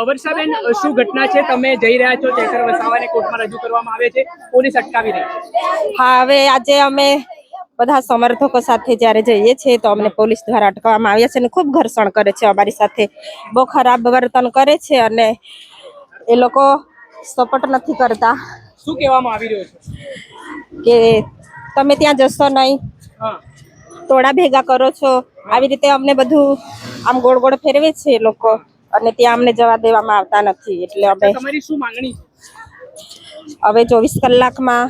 વર્ષાબેન શું ઘટના છે? તમે જઈ રહ્યા છો ચૈતર વસાવાને કોર્ટમાં રજૂ કરવામાં આવે છે. પોલીસ અટકાવી રહી છે. હા હવે આજે અમે બધા સમર્થકો સાથે જ્યારે જઈએ છીએ તો અમને પોલીસ દ્વારા અટકાવવામાં આવ્યા છે અને ખૂબ ઘર્ષણ કરે છે અમારી સાથે બહુ ખરાબ વર્તન કરે છે અને એ લોકો સપોર્ટ નથી કરતા. શું કહેવામાં આવી રહ્યો છે? કે તમે ત્યાં જશો નહીં. ટોળા ભેગા કરો છો? આવી રીતે અમને બધું આમ ગોળ ગોળ ફેરવે છે લોકો અને ત્યાં અમને જવા દેવામાં આવતા નથી. એટલે અમે તમારી શું માંગણી હવે ચોવીસ કલાકમાં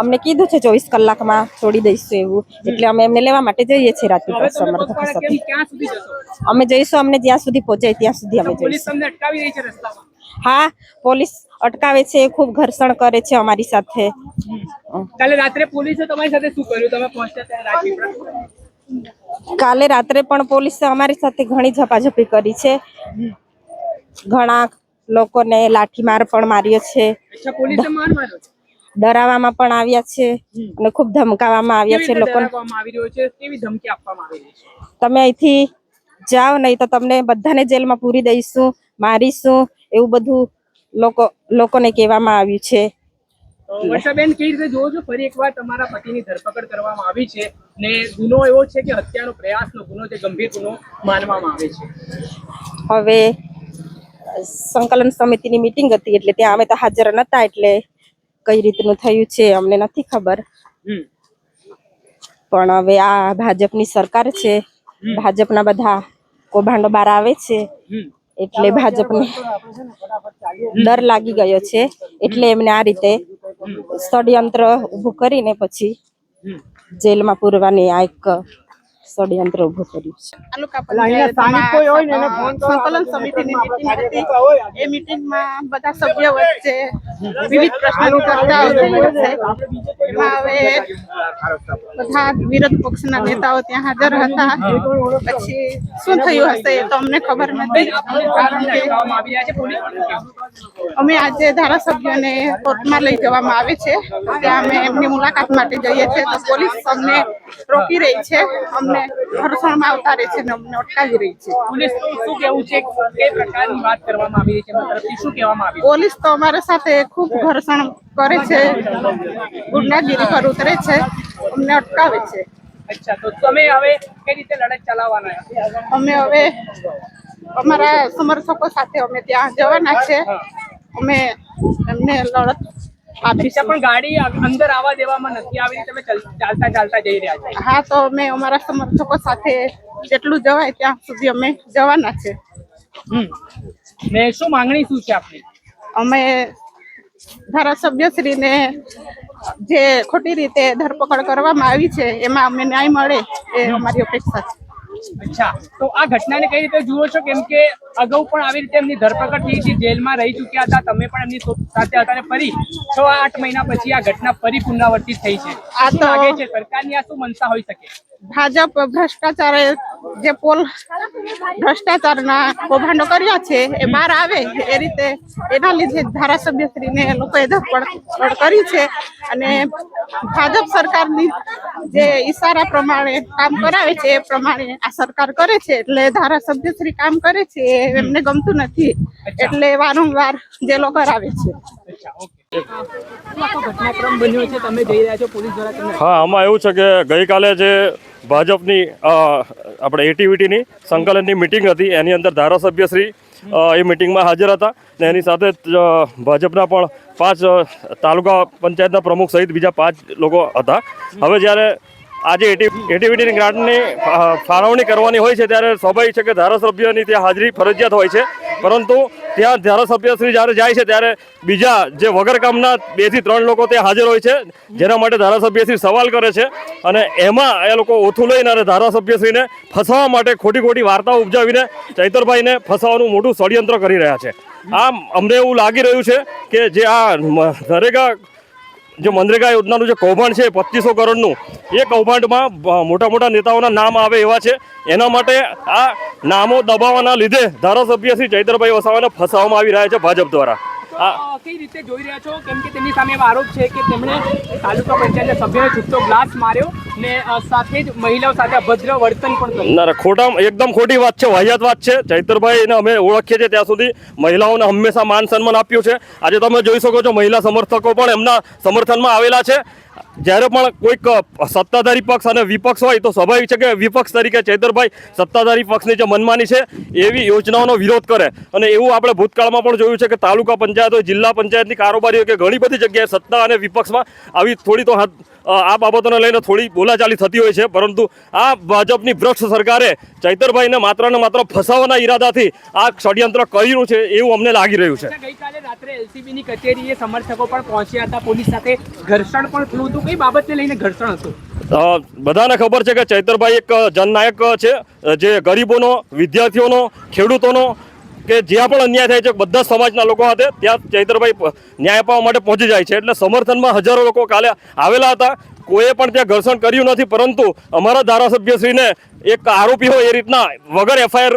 અમને કીધું છે ચોવીસ કલાકમાં છોડી દઈશું એવું. એટલે અમે એમને લેવા માટે જઈએ છીએ રાજપીપળા સમર્થકો સાથે. અમે જઈશું અમને જ્યાં સુધી પહોંચાય ત્યાં સુધી અમે જઈશું. હા પોલીસ અટકાવે છે ખૂબ ઘર્ષણ કરે છે અમારી સાથે. કાલે રાત્રે પોલીસે તમારી સાથે શું કર્યું? તમે પહોંચ્યા કાલે રાત્રે પણ પોલીસે અમારી સાથે ઘણી ઝપાઝપી કરી છે. ઘણા લોકોને લાઠીમાર પણ માર્યો છે. ડરાવવામાં પણ આવ્યા છે અને ખૂબ ધમકાવવામાં આવ્યા છે લોકોને. તમે અહીંથી જાઓ નહીં તો તમને બધાને જેલમાં પૂરી દઈશું મારીશું એવું બધું લોકો લોકોને કહેવામાં આવ્યું છે. વર્ષાબેન કેવી રીતે જોવો છો? ફરી એકવાર તમારા પતિની ધરપકડ કરવામાં આવી છે ને ગુનો એવો છે કે હત્યાનો પ્રયાસનો ગુનો છે ગંભીર ગુનો માનવામાં આવે છે? હવે સંકલન સમિતિની મિટિંગ હતી એટલે ત્યાં અમે તો હાજર નતા એટલે કઈ રીતનું થયું છે અમને નથી ખબર. પણ હવે આ ભાજપની સરકાર છે. ભાજપના બધા કૌભાંડો બહાર આવે છે એટલે ભાજપને ડર લાગી ગયો છે એટલે એમને આ રીતે ષડયંત્ર ઊભું કરીને પછી જેલમાં પૂરવાની આ એક ષડયંત્ર ઊભું કર્યું છે. સંકલન સમિતિની મીટિંગ હતી. એ મીટિંગમાં બધા સભ્ય વચ્ચે વિવિધ પ્રશ્નો એમાં હવે બધા વિરોધ પક્ષના નેતાઓ ત્યાં હાજર હતા. પછી શું થયું હશે એ તો અમને ખબર નથી. કારણ કે અટકાવવામાં આવી રહ્યા છે પોલીસ અમે આજે ધારાસભ્યને કોર્ટમાં લઈ જવામાં આવે છે. ત્યાં અમે એમની મુલાકાત માટે જઈએ છીએ. તો પોલીસ અમને રોકી રહી છે. અમને ઘર્ષણમાં ઉતારે છે અમને અટકાવી રહી છે. પોલીસ શું કેવું છે? કઈ પ્રકારની વાત કરવામાં આવી રહી છે તરફથી શું કહેવામાં આવી પોલીસ તો અમારા સાથે ખૂબ ઘર્ષણ કરે છે. ગુંડાગીરી પર ઉતરે છે. અમને અટકાવે છે. અચ્છા તો તમે હવે કઈ રીતે લડત ચલાવવાના અમે હવે અમારા સમર્થકો સાથે અમે ત્યાં જવાના છે. અમે એમને લડત આપીશું પણ ગાડી અંદર આવવા દેવામાં નથી આવી તમે ચાલતા ચાલતા જઈ રહ્યા છો. હા તો અમે અમારા સમર્થકો સાથે જેટલું જવાય ત્યાં સુધી અમે જવાના છે. ને શું માંગણી શું છે આપની? અમે ધારાસભ્યશ્રીને જે ખોટી રીતે ધરપકડ કરવામાં આવી છે એમાં અમને ન્યાય મળે એ અમારી અપેક્ષા છે. અચ્છા તો આ ઘટનાને કઈ રીતે જુઓ છો? કેમ કે અગાઉ પણ આવી રીતે એમની ધરપકડ થઈ હતી જેલમાં રહી ચૂક્યા હતા તમે પણ એમની સાથે હતા અને ફરી છ આઠ મહિના પછી આ ઘટના ફરી પુનરાવર્તિત થઈ છે. આ તો- લાગે છે સરકારની આ શું મનસા હોઈ શકે? ભાજપ ભ્રષ્ટાચાર જે પોલ ભ્રષ્ટાચારના કૌભાંડો કર્યા છે એ બહાર આવે એ રીતે એના લીધે ધારાસભ્યશ્રીને લોકોએ ધરપકડ કરી છે અને ભાજપ સરકારની જે ઈશારા પ્રમાણે કામ કરાવે છે એ પ્રમાણે આ સરકાર કરે છે એટલે ધારાસભ્યશ્રી કામ કરે છે એમને ગમતું નથી. એટલે વારંવાર જેલો કરાવે છે. અચ્છા ઓકે. આખો ઘટનાક્રમ બન્યો છે તમે જઈ રહ્યા છો પોલીસ દ્વારા તમને? હા આમાં એવું છે કે ગઈકાલે જે ભાજપની આપણે એટીવીટીની સંકલનની મિટિંગ હતી એની અંદર ધારાસભ્યશ્રી શ્રી એ મિટિંગમાં હાજર હતા ને એની સાથે જ, ભાજપના પણ પાંચ તાલુકા પંચાયતના પ્રમુખ સહિત બીજા પાંચ લોકો હતા. હવે જ્યારે આજે એટીવિટીની ગ્રાન્ટની ફાળવણી કરવાની હોય છે ત્યારે સ્વાભાવિક છે કે ધારાસભ્યની ત્યાં હાજરી ફરજિયાત હોય છે. પરંતુ ત્યાં ધારાસભ્યશ્રી જ્યારે જાય છે ત્યારે બીજા જે વગર કામના બેથી ત્રણ લોકો ત્યાં હાજર હોય છે, જેના માટે ધારાસભ્યશ્રી સવાલ કરે છે અને એમાં એ લોકો ઓથું લઈને અને ધારાસભ્યશ્રીને ફસાવવા માટે ખોટી ખોટી વાર્તાઓ ઉપજાવીને ચૈતરભાઈને ફસાવવાનું મોટું ષડયંત્ર કરી રહ્યા છે. આમ અમને એવું લાગી રહ્યું છે કે જે આ નરેગા જે મનરેગા યોજનાનું જે કૌભાંડ છે પચીસો કરોડનું, એ કૌભાંડમાં મોટા મોટા નેતાઓના નામ આવે એવા છે. એના માટે આ નામો દબાવવાના લીધે ધારાસભ્ય શ્રી ચૈતરભાઈ વસાવાને ફસાવવામાં આવી રહ્યા છે ભાજપ દ્વારા. તો કઈ રીતે જોઈ રહ્યા છો? કેમ કે તેમની સામે એવો આરોપ છે કે તેમણે તાલુકા પંચાયતના સભ્યોને છૂટો ગ્લાસ માર્યો ને સાથે જ મહિલાઓ સાથે અભદ્ર વર્તન પણ કર્યું. ના ખોટા, એકદમ ખોટી વાત છે, વાહિયાત વાત છે. ચૈતરભાઈને અમે ઓળખીએ છીએ ત્યાં સુધી મહિલાઓને હંમેશા માન સન્માન આપ્યું છે. આજે તમે જોઈ શકો છો મહિલા સમર્થકો પણ એમના સમર્થનમાં આવેલા છે. જ્યારે પણ કોઈક સત્તાધારી પક્ષ અને વિપક્ષ હોય તો સ્વાભાવિક છે કે વિપક્ષ તરીકે ચૈતરભાઈ સત્તાધારી પક્ષની જે મનમાની છે, એવી યોજનાઓનો વિરોધ કરે. અને એવું આપણે ભૂતકાળમાં પણ જોયું છે કે તાલુકા પંચાયત હોય જિલ્લા પંચાયતની કારોબારી હોય કે ઘણી બધી જગ્યાએ સત્તા અને વિપક્ષમાં આવી થોડી તો હાથ આ બાબતોને લઈને થોડી બોલાચાલી થતી હોય છે પરંતુ આ ભાજપની ભ્રષ્ટ સરકારે ચૈતરભાઈને માત્ર ને માત્ર ફસાવાના ઈરાદાથી આ ષડયંત્ર કર્યું છે એવું અમને લાગી રહ્યું છે. ગઈકાલે રાત્રે એલસીબીની કચેરીએ સમર્થકો પણ પહોંચ્યા હતા પોલીસ સાથે ઘર્ષણ પણ થયું હતું. કઈ બાબતને લઈને ઘર્ષણ હતું? બધાને ખબર છે કે ચૈતરભાઈ એક જનનાયક છે જે ગરીબોનો વિદ્યાર્થીઓનો ખેડૂતોનો કે જ્યાં પણ અન્યાય થાય છે, બધા સમાજના લોકો સાથે ત્યાં ચૈતરભાઈ ન્યાય અપાવવા માટે પહોંચી જાય છે. એટલે સમર્થનમાં હજારો લોકો કાલે આવેલા હતા. કોઈએ પણ ત્યાં ઘર્ષણ કર્યું નથી, પરંતુ અમારા ધારાસભ્યશ્રીને એક આરોપી હોય એ રીતના વગર એફઆઈઆર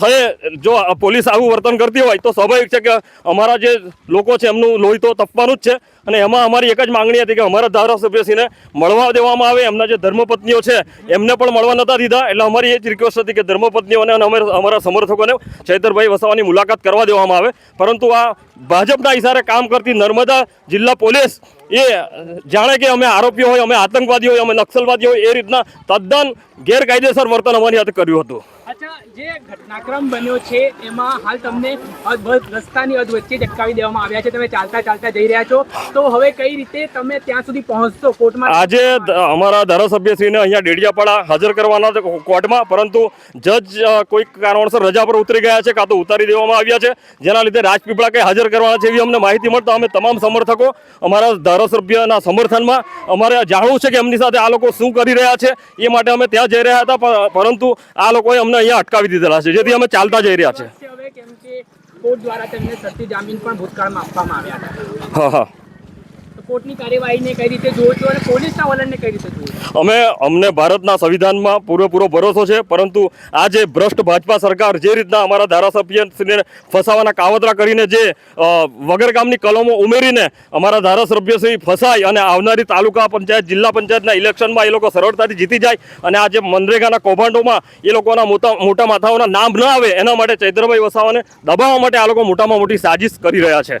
થયે, જો પોલીસ આવું વર્તન કરતી હોય તો સ્વાભાવિક છે કે અમારા જે લોકો છે એમનું લોહી તો તપવાનું જ છે અને એમાં અમારી એક જ માંગણી હતી કે અમારા ધારાસભ્યશ્રીને મળવા દેવામાં આવે. એમના જે ધર્મપત્નીઓ છે એમને પણ મળવા નહોતા દીધા. એટલે અમારી એ જ રિક્વેસ્ટ હતી કે ધર્મપત્નીઓને અને અમે અમારા સમર્થકોને ચૈતરભાઈ વસાવાની મુલાકાત કરવા દેવામાં આવે. પરંતુ આ ભાજપના ઇશારે કામ કરતી નર્મદા જિલ્લા પોલીસ એ જાણે કે અમે આરોપીઓ હોય, અમે આતંકવાદી હોય, અમે નક્સલવાદી હોય એ રીતના તદ્દન ગેરકાયદેસર વર્તન અમારી હાથે કર્યું હતું અચ્છા, જે ઘટનાક્રમ બન્યો છે, એમાં હાલ તમને રસ્તાની અધ વચ્ચે અટકાવી દેવામાં આવ્યા છે. તમે ચાલતા ચાલતા જઈ રહ્યા છો. તો હવે કઈ રીતે તમે ત્યાં સુધી પહોંચશો કોર્ટમાં? આજે અમારા ધારાસભ્યશ્રીને અહીંયા ડેડિયાપાડા હાજર કરવાના છે કોર્ટમાં, પરંતુ જજ કોઈક કારણોસર રજા પર ઉતરી ગયા છે કાં તો ઉતારી દેવામાં આવ્યા છે. જેના લીધે રાજપીપળા કંઈ હાજર કરવાના છે એવી અમને માહિતી મળતા અમે તમામ સમર્થકો અમારા ધારાસભ્યના સમર્થનમાં અમારે જાણવું છે કે એમની સાથે આ લોકો શું કરી રહ્યા છે. એ માટે અમે ત્યાં જઈ રહ્યા હતા પરંતુ આ લોકોએ અમને અહીંયા અટકાવી દીધેલા છે જેથી અમે ચાલતા જઈ રહ્યા છે દ્વારા તેમને સસ્તી જામીન પણ ભૂતકાળમાં આપવામાં આવ્યા હતા. હા હા. કોર્ટની કાર્યવાહીને કઈ રીતે છો અને પોલીસના વલણને કઈ રીતે જુઓ અમે અમને ભારતના સંવિધાનમાં પૂરેપૂરો ભરોસો છે, પરંતુ આ જે ભ્રષ્ટ ભાજપા સરકાર જે રીતના અમારા ધારાસભ્યને ફસાવાના કાવતરા કરીને જે વગર કામની કલમો ઉમેરીને અમારા ધારાસભ્યશ્રી ફસાય અને આવનારી તાલુકા પંચાયત, જિલ્લા પંચાયતના ઇલેક્શનમાં એ લોકો સરળતાથી જીતી જાય અને આ જે મનરેગાના કૌભાંડોમાં એ લોકોના મોટા મોટા માથાઓના નામ ન આવે એના માટે ચૈત્રભાઈ વસાવાને દબાવવા માટે આ લોકો મોટામાં મોટી સાજિશ કરી રહ્યા છે.